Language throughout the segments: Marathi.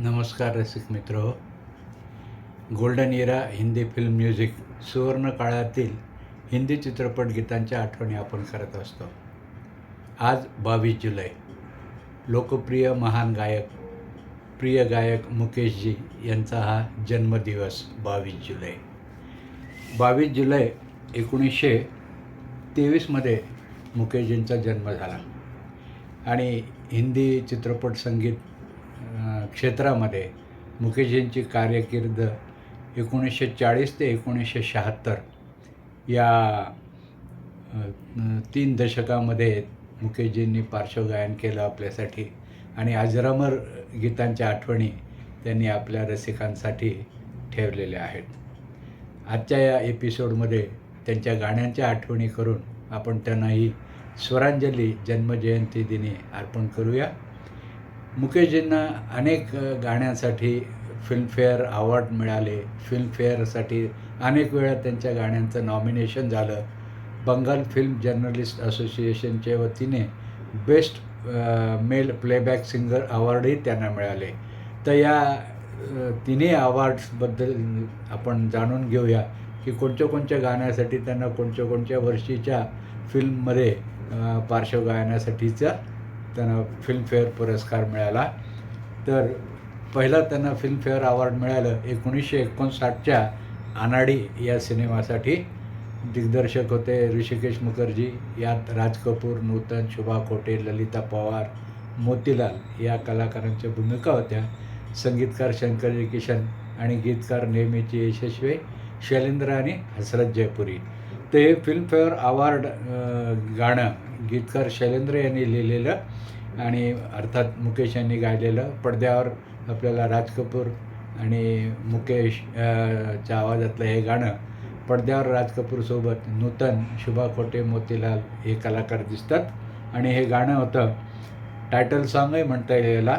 नमस्कार रसिक मित्र. Golden era Hindi film music सुवर्ण काळातील हिंदी चित्रपट गीतांच्या आठवणी आपण करत असतो. आज बावीस जुलै. लोकप्रिय महान गायक प्रिय गायक मुकेशजी यांचा हा जन्मदिवस बावीस जुलै. बावीस जुलै एकोणीसशे तेवीसमध्ये मुकेशजींचा जन्म झाला. आणि हिंदी चित्रपट संगीत क्षेत्रामध्ये मुकेशजींची कार्यकीर्द एकोणीसशे चाळीस ते एकोणीसशे शहात्तर या तीन दशकामध्ये मुकेशजींनी पार्श्वगायन केलं आपल्यासाठी आणि अजरामर गीतांच्या आठवणी त्यांनी आपल्या रसिकांसाठी ठेवलेल्या आहेत. आजच्या या एपिसोडमध्ये त्यांच्या गाण्यांच्या आठवणी करून आपण त्यांनाही स्वरांजली जन्मजयंती दिनी अर्पण करूया. मुकेशजींना अनेक गाण्यांसाठी फिल्मफेअर अवॉर्ड मिळाले. फिल्मफेअरसाठी अनेक वेळा त्यांच्या गाण्यांचं नॉमिनेशन झालं. बंगाल फिल्म जर्नलिस्ट असोसिएशनच्या वतीने बेस्ट मेल प्लेबॅक सिंगर अवॉर्डही त्यांना मिळाले. तर या तिन्ही अवॉर्ड्सबद्दल आपण जाणून घेऊया की कोणत्या कोणत्या गाण्यासाठी त्यांना कोणत्या कोणत्या वर्षीच्या फिल्ममध्ये पार्श्वगायनासाठीचा त्यांना फिल्मफेअर पुरस्कार मिळाला. तर पहिला त्यांना फिल्मफेअर अवॉर्ड मिळालं एकोणीसशे एकोणसाठच्या अनाडी या सिनेमासाठी. दिग्दर्शक होते ऋषिकेश मुखर्जी यात राज कपूर नूतन शुभा खोटे ललिता पवार मोतीलाल या कलाकारांच्या भूमिका होत्या. संगीतकार शंकरजी किशन आणि गीतकार नेहमीचे यशस्वी शैलेंद्र आणि हसरत जयपुरी. ते फिल्मफेअर अवॉर्ड गाणं गीतकार शैलेंद्र यांनी लिहिलेलं आणि अर्थात मुकेश यांनी गायलेलं. पडद्यावर आपल्याला राज कपूर आणि मुकेश च्या आवाजातलं हे गाणं पडद्यावर राज कपूरसोबत नूतन शुभा खोटे मोतीलाल हे कलाकार दिसतात. आणि हे गाणं होतं टायटल सॉंगही म्हणता येईल याला.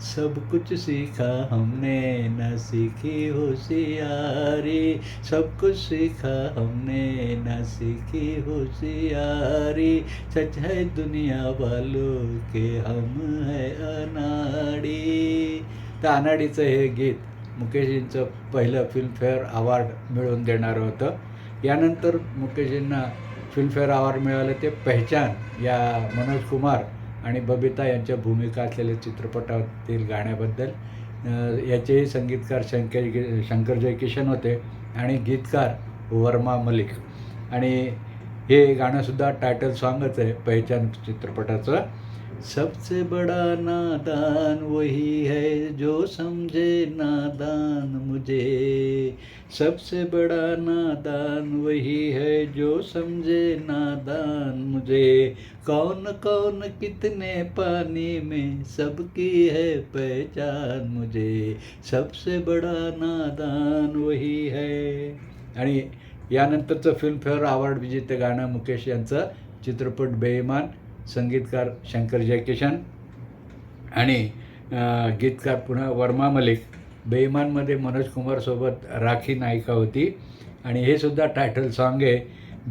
सब कुछ सीखा हमने न सीखी होशियारी। सब कुछ सीखा हमने न सीखी होशियारी। सच है दुनिया वालों के हम है अनाड़ी। तर अनाडीचं हे गीत मुकेशजींचं पहिलं फिल्मफेअर अवॉर्ड मिळवून देणारं होतं. यानंतर मुकेशजींना फिल्मफेअर अवॉर्ड मिळालं. ते पहचान या मनोज कुमार आणि बबिता यांच्या भूमिका असलेल्या चित्रपटातील गाण्याबद्दल याचेही संगीतकार शंकर शंकर जयकिशन होते आणि गीतकार वर्मा मलिक. आणि हे गाणंसुद्धा टायटल सॉन्गच आहे पहिचान चित्रपटाचं. सबसे बड़ा नादान वही है जो समझे नादान मुझे। सबसे बड़ा नादान वही है जो समझे नादान मुझे। कौन कौन कितने पानी में सबकी है पहचान मुझे। सबसे बड़ा नादान वही है। आणि यानंतरचं फिल्मफेअर अवॉर्ड विजेते गाणं मुकेश यांचं चित्रपट बेईमान। संगीतकार शंकर जयकिशन आणि गीतकार पुन्हा वर्मा मलिक. बेईमानमध्ये मनोज कुमारसोबत राखी नायिका होती. आणि हे सुद्धा टायटल सॉन्ग आहे.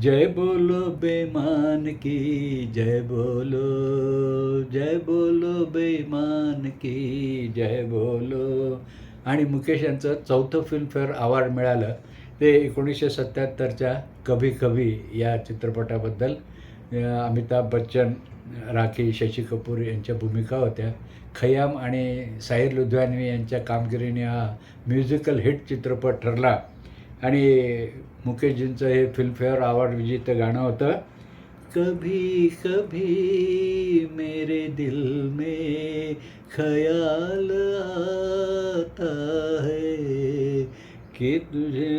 जय बोलो बेमान की जय बोलो जय बोलो बेमान की जय बोलो. आणि मुकेश यांचं चौथं फिल्मफेअर अवॉर्ड मिळालं. ते एकोणीसशे सत्त्याहत्तरच्या कभी कभी या चित्रपटाबद्दल. अमिताभ बच्चन राखी शशी कपूर यांच्या भूमिका होत्या. खयाम आणि साहिर लुधियानवी यांच्या कामगिरीने हा म्युझिकल हिट चित्रपट ठरला. आणि मुकेशजींचं हे फिल्मफेअर अवॉर्ड विजेत गाणं होतं. कभी कभी मेरे दिल में ख्याल आता है कि तुझे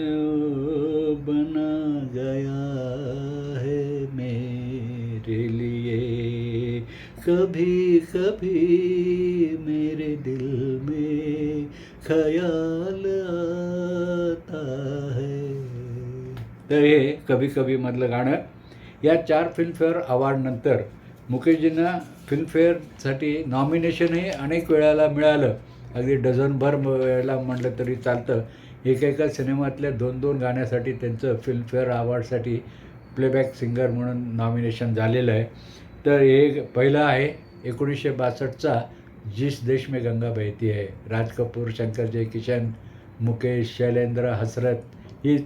कभी कभी मेरे दिल में ख्याल आता है। तर हे कभी कभी मधलं गाणं. या चार फिल्मफेअर अवॉर्डनंतर मुकेशजींना फिल्मफेअरसाठी नॉमिनेशनही अनेक वेळाला मिळालं. अगदी डझनभर वेळेला म्हटलं तरी चालतं. एकेका सिनेमातल्या दोन दोन गाण्यासाठी त्यांचं फिल्मफेअर अवॉर्डसाठी प्लेबॅक सिंगर म्हणून नॉमिनेशन झालेलं आहे. तर हे पहिलं आहे एकोणीसशे बासष्टचा जिस देश में गंगा बहती है राज कपूर शंकर जय किशन मुकेश शैलेंद्र हसरत ही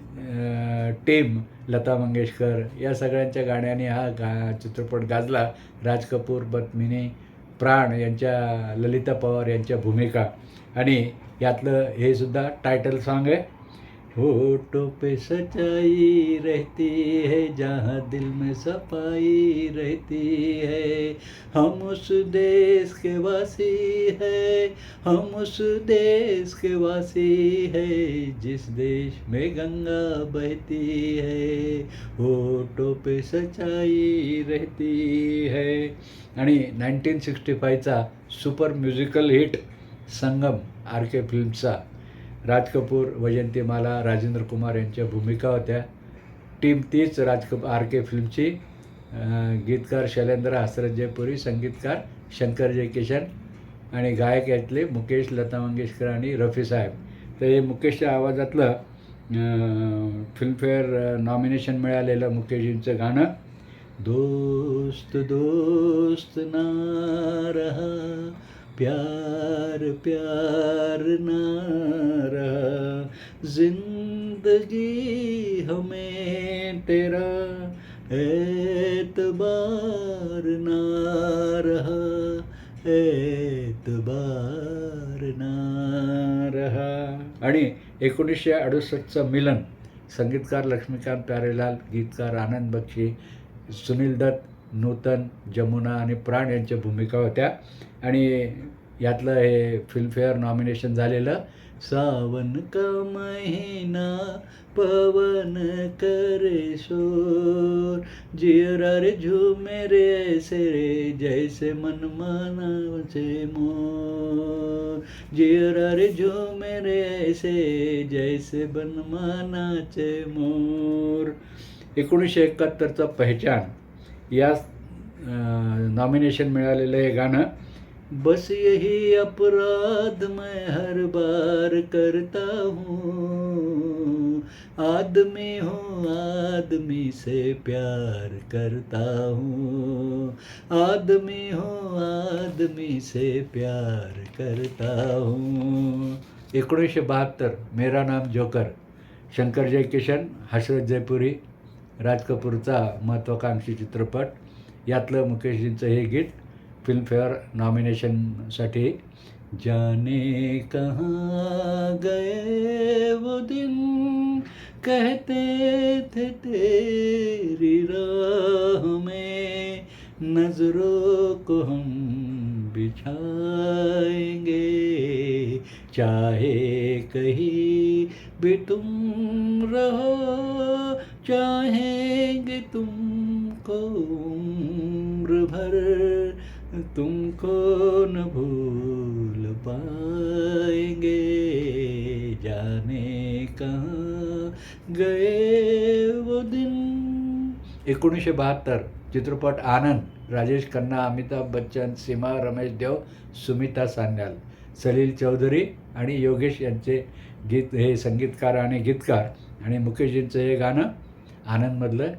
टीम लता मंगेशकर या सगळ्यांच्या गाण्याने हा गा चित्रपट गाजला. राज कपूर पद्मिनी प्राण यांच्या ललिता पवार यांच्या भूमिका. आणि यातलं हे सुद्धा टायटल सॉन्ग आहे. होठों पे सच्चाई रहती है जहाँ दिल में सफाई रहती है। हम उस देश के वासी है हम उस देश के वासी है जिस देश में गंगा बहती है। होठों पे सच्चाई रहती है। आणि nineteen sixty फायचा super musical hit Sangam R K फिल्मचा Raj Kapoor Vyjayanthimala Rajendra Kumar यांच्या भूमिका होत्या. टीम तीच राज कप आर के फिल्मची गीतकार शैलेंद्र हसरत जयपुरी संगीतकार शंकर जयकिशन आणि गायक यातले मुकेश लता मंगेशकर आणि रफी साहेब. तर हे मुकेशच्या आवाजातलं फिल्मफेअर नॉमिनेशन मिळालेलं मुकेशजींचं गाणं दोस्त दोस्त ना रहा प्यार प्यार नारा जिंदगी हमें तेरा एतबार ना रहा एतबार ना रहा। आणि एकोणीसशे अडुसष्टचं मिलन संगीतकार लक्ष्मीकांत प्यारेलाल गीतकार आनंद बक्षी सुनील दत्त नूतन जमुना आणि प्राण यांच्या भूमिका होत्या. आणि यातलं हे फिल्मफेअर नॉमिनेशन झालेलं सावन का महिना पवन करे शोर जियरा रे झूमे रे ऐसे रे जैसे मन मानाचे मोर. जियरा रे झूमे रे ऐसे जैसे मन मनाचे मोर. एकोणीसशे एकाहत्तरचा पहचान. या नॉमिनेशन मिळालेलं हे गाणं. बस यही अपराध मैं हर बार करता हूँ. आदमी हूँ आदमी से प्यार करता हूँ. आदमी हूँ आदमी से प्यार करता हूँ. एकोणीसशे बहात्तर मेरा नाम जोकर. शंकर जयकिशन हसरत जयपुरी. राज कपूरचा महत्त्वाकांक्षी चित्रपट. यातलं मुकेशजींचं हे गीत फिल्मफेअर नॉमिनेशनसाठी जाने कहाँ गए वो दिन कहते थे तेरी राह में नजरों को हम बिछाएंगे। चाहे कहीं भी तुम कहाँ गए वो दिन? एकोणीसशे बहात्तर चित्रपट आनंद राजेश खन्ना अमिताभ बच्चन सीमा रमेश देव सुमिता सान्याल सलील चौधरी आणि योगेश यांचे गीत हे संगीतकार आणि गीतकार आणि मुकेशजींचं हे गाणं आनंदमधलं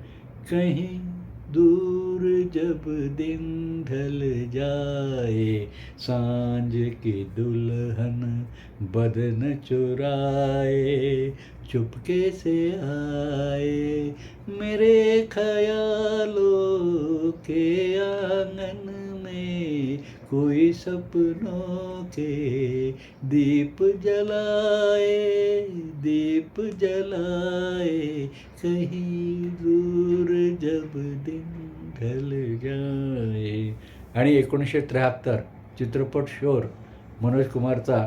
कहीं दूर जब दिन ढल जाए सांझ की दुल्हन बदन चुराए चुपके से आए मेरे ख्यालों के आंगन में कोई सपनों के दीप जलाए दीप जलाए कहीं दूर जब दिन ढल जाए। आणि एकोणीसशे त्र्याहत्तर चित्रपट शोर मनोज कुमारचा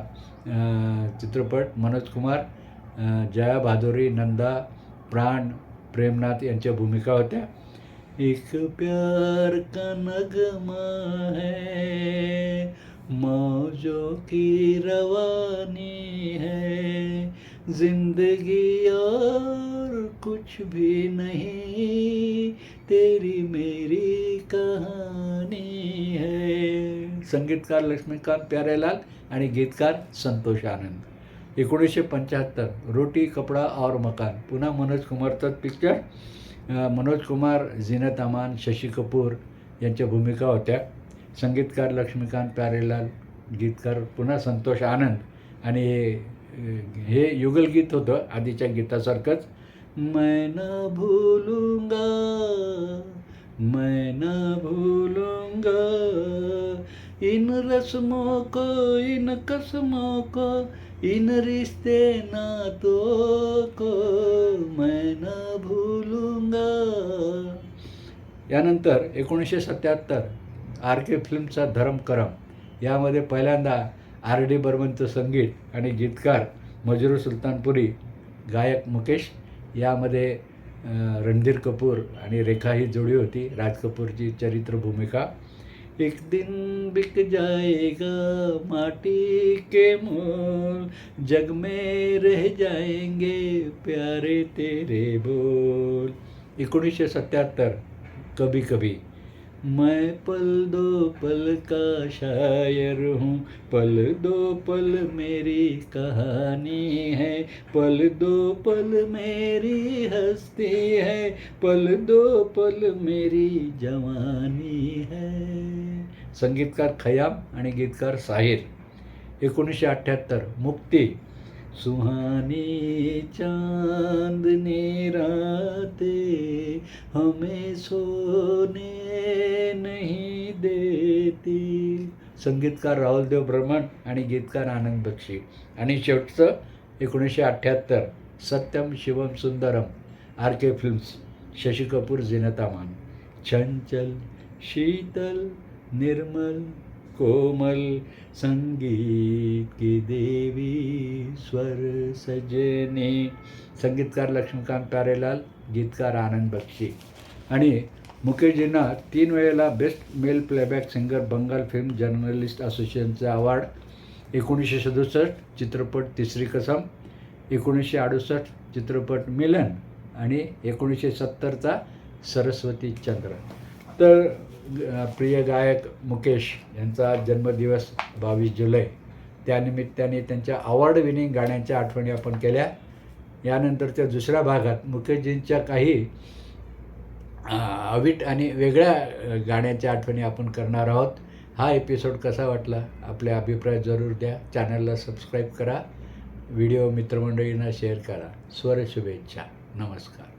चित्रपट मनोज कुमार जया भादुरी नंदा प्राण प्रेमनाथ यांच्या भूमिका होत्या. एक प्यार का नगमा है मौजों की रवानी है। जिंदगी और कुछ भी नहीं तेरी मेरी कहानी है। संगीतकार लक्ष्मीकांत प्यारेलाल आणि गीतकार संतोष आनंद। एकोणीसशे पंच्याहत्तर रोटी कपडा और मकान पुन्हा मनोज कुमारचाच पिक्चर मनोज कुमार झिनत अमान शशी कपूर यांच्या भूमिका होत्या. संगीतकार लक्ष्मीकांत प्यारेलाल गीतकार पुन्हा संतोष आनंद आणि हे- हे युगलगीत होतं आधीच्या गीतासारखंच. मैं न भूलूंगा मैं न भूलूंगा इन रस्मों को इन कसमों को इन रिश्ते नातों को मैं न भूलूंगा. यानंतर एकोणीसशे सत्याहत्तर आर के फिल्मचा धरम करम. यामध्ये पहिल्यांदा आर डी बर्मनचं संगीत आणि गीतकार मजरू सुलतानपुरी गायक मुकेश यामध्ये रणधीर कपूर आणि रेखा ही जोडी होती. राज कपूरची चरित्र भूमिका एक दिन बिक जाएगा माटी के मोल। जग में रह जाएँगे प्यारे तेरे बोल। एकोणीसशे सत्याहत्तर कभी कभी मैं पल दो पल का शायर हूँ। पल दो पल मेरी कहानी है। पल दो पल मेरी हस्ती है। पल दो पल मेरी जवानी है। संगीतकार खयाम आणि गीतकार साहिर. एकोणीसशे अठ्ठ्याहत्तर मुक्ती. सुहानी चांदनी राते हमें सोने नहीं देती. संगीतकार राहुलदेव ब्रह्मण आणि गीतकार आनंद बक्षी. आणि शेवटचं एकोणीसशे अठ्ठ्याहत्तर Satyam Shivam Sundaram R K films Shashi Kapoor Zeenat Aman चंचल शीतल निर्मल कोमल संगीत की देवी स्वर सजनी. संगीतकार लक्ष्मीकांत प्यारेलाल गीतकार आनंद बक्षी आणि मुकेशजींना तीन वेळेला best male playback singer Bengal film journalist असोसिएशनचे अवॉर्ड. एकोणीसशे सदुसष्ट चित्रपट तिसरी कसम. एकोणीसशे अडुसष्ट चित्रपट मिलन. आणि एकोणीसशे सत्तरचा सरस्वती चंद्र. तर प्रिय गायक मुकेश यांचा जन्मदिवस बावीस जुलै. त्यानिमित्ताने त्यांच्या अवॉर्ड विनिंग गाण्यांच्या आठवणी आपण केल्या. यानंतरच्या दुसऱ्या भागात मुकेशजींच्या काही अ, अवीट आणि वेगळ्या गाण्याच्या आठवणी आपण करणार आहोत. हा एपिसोड कसा वाटला? आपले अभिप्राय जरूर द्या. चॅनलला सबस्क्राईब करा. व्हिडिओ मित्रमंडळींना शेअर करा. स्वर शुभेच्छा. नमस्कार.